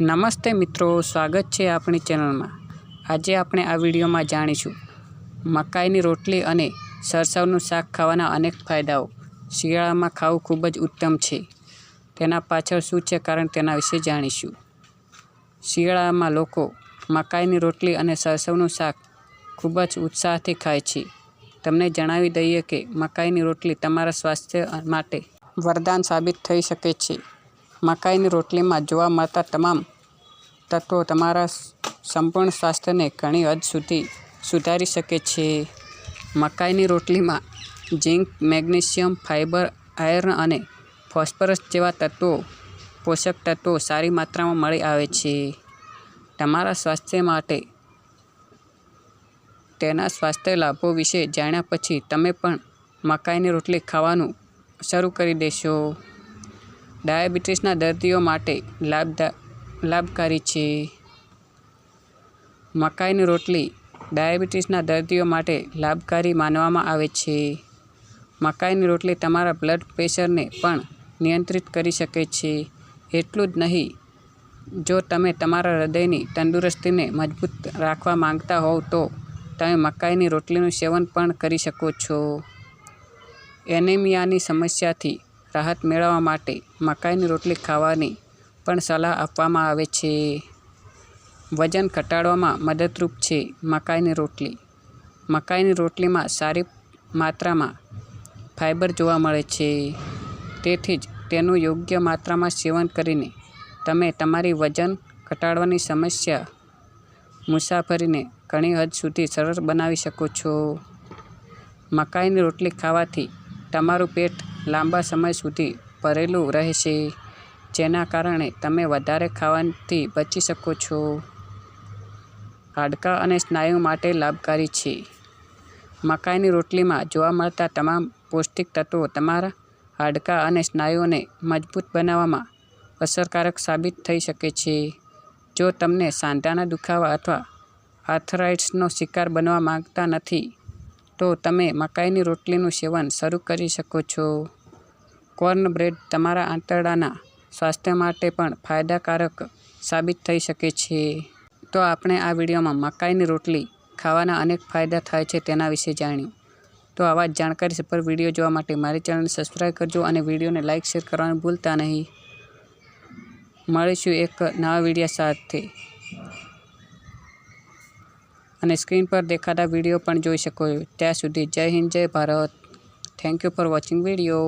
નમસ્તે મિત્રો, સ્વાગત છે આપણી ચેનલમાં. આજે આપણે આ વિડીયોમાં જાણીશું મકાઈની રોટલી અને સરસવનું શાક ખાવાના અનેક ફાયદાઓ. શિયાળામાં ખાવું ખૂબ જ ઉત્તમ છે. તેના પાછળ શું છે કારણ તેના વિશે જાણીશું. શિયાળામાં લોકો મકાઈની રોટલી અને સરસવનું શાક ખૂબ જ ઉત્સાહથી ખાય છે. તમને જણાવી દઈએ કે મકાઈની રોટલી તમારા સ્વાસ્થ્ય માટે વરદાન સાબિત થઈ શકે છે. મકાઈની રોટલીમાં જોવા મળતા તમામ તત્વો તમારા સંપૂર્ણ સ્વાસ્થ્યને ઘણી હદ સુધી સુધારી શકે છે. મકાઈની રોટલીમાં ઝીંક, મેગ્નેશિયમ ફાઇબર આયર્ન અને ફોસ્ફરસ જેવા તત્વો, પોષક તત્વો સારી માત્રામાં મળી આવે છે. તમારા સ્વાસ્થ્ય માટે તેના સ્વાસ્થ્ય લાભો વિશે જાણ્યા પછી તમે પણ મકાઈની રોટલી ખાવાનું શરૂ કરી દેશો. ડાયાબિટીસના દર્દીઓ માટે લાભદા, લાભકારી છે. મકાઈની રોટલી ડાયાબિટીસના દર્દીઓ માટે લાભકારી માનવામાં આવે છે. મકાઈની રોટલી તમારા બ્લડ પ્રેશરને પણ નિયંત્રિત કરી શકે છે. એટલું જ નહીં, જો તમે તમારા હૃદયની તંદુરસ્તીને મજબૂત રાખવા માંગતા હોવ તો તમે મકાઈની રોટલીનું સેવન પણ કરી શકો છો. એનેમિયાની સમસ્યાથી રાહત મેળવવા માટે મકાઈની રોટલી ખાવાની પણ સલાહ આપવામાં આવે છે. વજન ઘટાડવામાં મદદરૂપ છે મકાઈની રોટલી. મકાઈની રોટલીમાં સારી માત્રામાં ફાઇબર જોવા મળે છે. તેથી જ તેનું યોગ્ય માત્રામાં સેવન કરીને તમે તમારી વજન ઘટાડવાની સમસ્યા મુસાફરીને ઘણી હદ સુધી સરળ બનાવી શકો છો. મકાઈની રોટલી ખાવાથી તમારું પેટ લાંબા સમય સુધી ભરેલું રહેશે, જેના કારણે તમે વધારે ખાવાથી બચી શકો છો. હાડકાં અને સ્નાયુ માટે લાભકારી છે. મકાઈની રોટલીમાં જોવા મળતા તમામ પૌષ્ટિક તત્વો તમારા હાડકાં અને સ્નાયુઓને મજબૂત બનાવવામાં અસરકારક સાબિત થઈ શકે છે. જો તમને સાંધાના દુખાવા અથવા આર્થરાઇટ્સનો શિકાર બનવા માંગતા નથી તો તમે મકાઈની રોટલીનું સેવન શરૂ કરી શકો છો. કોર્ન બ્રેડ તમારા આંતરડાના સ્વાસ્થ્ય માટે પણ ફાયદાકારક સાબિત થઈ શકે છે. તો આપણે આ વિડીયોમાં મકાઈની રોટલી ખાવાના અનેક ફાયદા થાય છે તેના વિશે જાણ્યું. તો આવા જ જાણકારી સભર વીડિયો જોવા માટે મારી ચેનલને સબસ્ક્રાઈબ કરજો અને વિડીયોને લાઇક શેર કરવાનું ભૂલતા નહીં. મળીશું એક નવા વીડિયો સાથે. અને સ્ક્રીન પર દેખાતા વીડિયો પણ જોઈ શકો ત્યાં સુધી જય હિન્દ, જય Bharat. Thank you for watching video